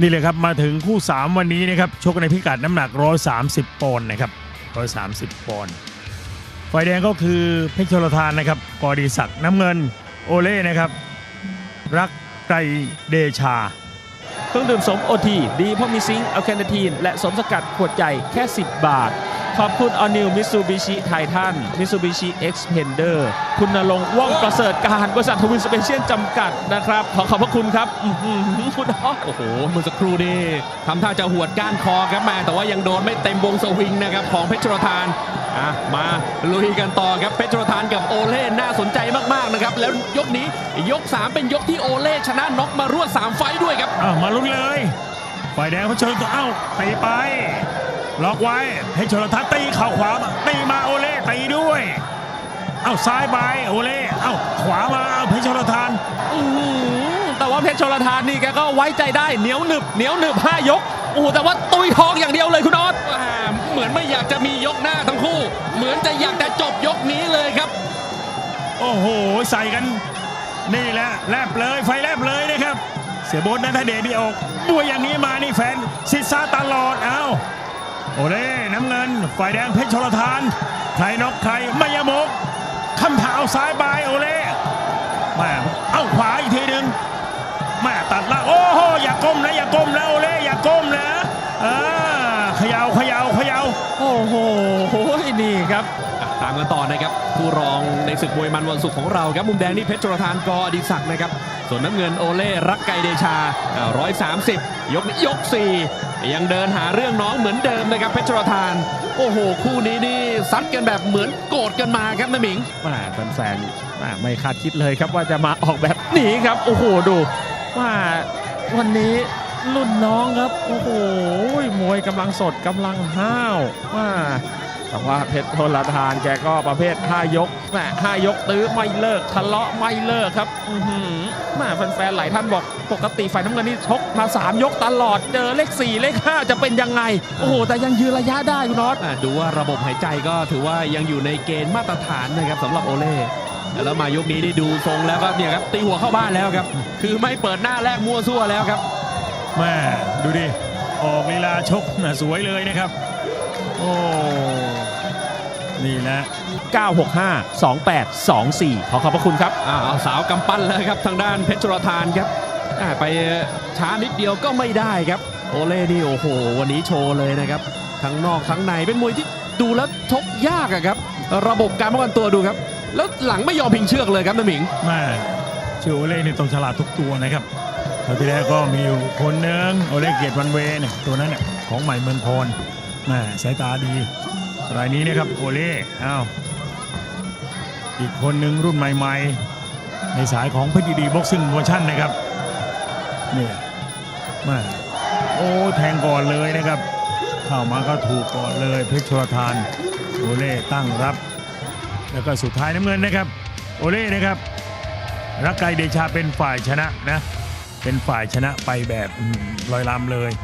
นี่เลยครับมาถึงคู่ 3 วันนี้นะครับชกในพิกัดน้ำหนัก 130 ปอนด์นะครับ 130 ปอนด์ฝ่ายแดงก็คือเพชรชลทานนะครับกอดีศักดิ์น้ำเงินโอเล่นะครับ รักไกรเดชา เครื่องดื่มสมโอทีดีเพราะมีซิงค์อัลแคนทีน และสมสกัดขวดใหญ่แค่ 10 บาท ขอบคุณออนิวมิซูบิชิไททันมิซูบิชิเอ็กซ์เพนเดอร์คุณนรงค์ว่องประเสริฐการบริษัททวินสเปเชียลจำกัดนะครับ ขอขอบพระคุณครับอื้อหือคุณอ๊อฟโอ้โหเมื่อสักครู่นี่ทำท่าจะหวดก้านคอครับแม่แต่ว่ายังโดนไม่เต็มวงสวิงนะครับของเพชรจุลธานอะมาลุยกันต่อครับเพชรจุลธานกับโอเล่น่าสนใจมากๆนะครับแล้วยกนี้ยก 3 เป็นยกที่โอเล่ชนะน็อกมารวด3ไฟต์ด้วยครับอ้าวมาลุ้นเลยฝ่ายแดงเพชรชลทานเอ้าตีไป ล็อกไว้ให้ชลทัศน์ตีเข่าขวามาตีมาโอเล่ตีด้วย เอ้าซ้ายไปโอเล่เอ้าขวามาเอาเพชรชลทานอื้อหือแต่ว่าเพชรชลทานนี่แกก็ไว้ใจได้เหนียวหนึบเหนียวหนึบห้ายกโอ้โหแต่ว่าตุยทองอย่างเดียวเลยคุณออสอ่าเหมือนไม่อยากจะมียกหน้าทั้งคู่ เหมือนจะอยากจะจบยกนี้เลยครับ โอ้โหใส่กัน นี่แหละแลบเลยไฟแลบเลยนะครับ เสียโบนนัทเดชนี่ออกบวยอย่างนี้มานี่แฟนซิซ่าตลอดเอ้า โอเล่น้ำเงิน ฝ่ายแดงเพชรชลทาน ใครน็อกใครไม่ยมกคำถาเอาซ้ายบายโอเล่แมาเอาขวาอีกทีหนึ่งแมาตัดละโอ้โหอย่าก้มนะอย่าก้มนะโอเล่อย่าก้มนะอ่าเขยาวขยาวขยาวโอ้โหนี่ครับอะตามกันต่อนะครับผู้รองในศึกมวยมันวันศุกร์ของเราครับมุมแดงนี่เพชรจุลธานกออดิศักดิ์นะครับ ส่วนน้ำเงินโอเล่รักไกเดชาร้อยสามสิบยกนี้ยกสี่ยังเดินหาเรื่องน้องเหมือนเดิมนะครับเพชรจุลธาน โอ้โห คู่นี้นี่ซัดกันแบบเหมือนโกรธกันมาครับนะหมิงแม่แฟนๆแม่ไม่คาดคิดเลยครับว่าจะมาออกแบบนี้ครับ โอ้โหดูว่าวันนี้รุ่นน้องครับ โอ้โหมวยกำลังสดกำลังห้าวว่า แต่ว่าเพชรโทลทานแกก็ประเภท 5 ยกแม่ห้ายกตื้อไม่เลิกทะเลาะไม่เลิกครับอื้อหือแม่แฟนๆหลายท่านบอกปกติฝ่ายน้ำเงินนี่ชกมา 3 ยกตลอดเจอเลข 4 เลข 5 จะเป็นยังไง โอ้โห แต่ยังยืนระยะได้คุณน็อตอะดูว่าระบบหายใจก็ถือว่ายังอยู่ในเกณฑ์มาตรฐานนะครับสำหรับโอเล่แล้วมายกนี้ได้ดูทรงแล้วก็เนี่ยครับตีหัวเข้าบ้านแล้วครับ คือไม่เปิดหน้าแรกมั่วซั่วแล้วครับแม่ดูดิออกลีลาชกน่ะสวยเลยนะครับ โอ้นี่แหละ 965 2824 ขอขอบพระคุณครับ อ้าวเอาสาวกำปั้นเลยครับทางด้านเพชรจุลธานครับอ่าไปช้านิดเดียวก็ไม่ได้ครับ โอเล่นี่โอ้โห วันนี้โชว์เลยนะครับ ทั้งนอกทั้งในเป็นมวยที่ดูแล้วชกยากอะครับ ระบบการป้องกันตัวดูครับ แล้วหลังไม่ยอมพิงเชือกเลยครับน้าหมิงแม่ชื่อโอเล่นี่ต้องฉลาดทุกตัวนะครับคราวที่แล้วก็มีอยู่คนหนึ่งโอเล่เกียรติวันเวเนี่ยตัวนั้นเนี่ยของใหม่เมืองพร แม่สายตาดี รายนี้นะครับโอเล่อ้าวอีกคนหนึ่งรุ่นใหม่ๆ ในสายของเพชรดีบ็อกซิ่งโมชั่นนะครับเนี่ยม่โอ้แทงก่อนเลยนะครับ เข้ามาก็ถูกก่อนเลยเพชรชลทานโอเล่ตั้งรับ แล้วก็สุดท้ายน้ำเงินนะครับ โอเล่นะครับ รักไกเดชาเป็นฝ่ายชนะนะ เป็นฝ่ายชนะไปแบบลอยลำเลย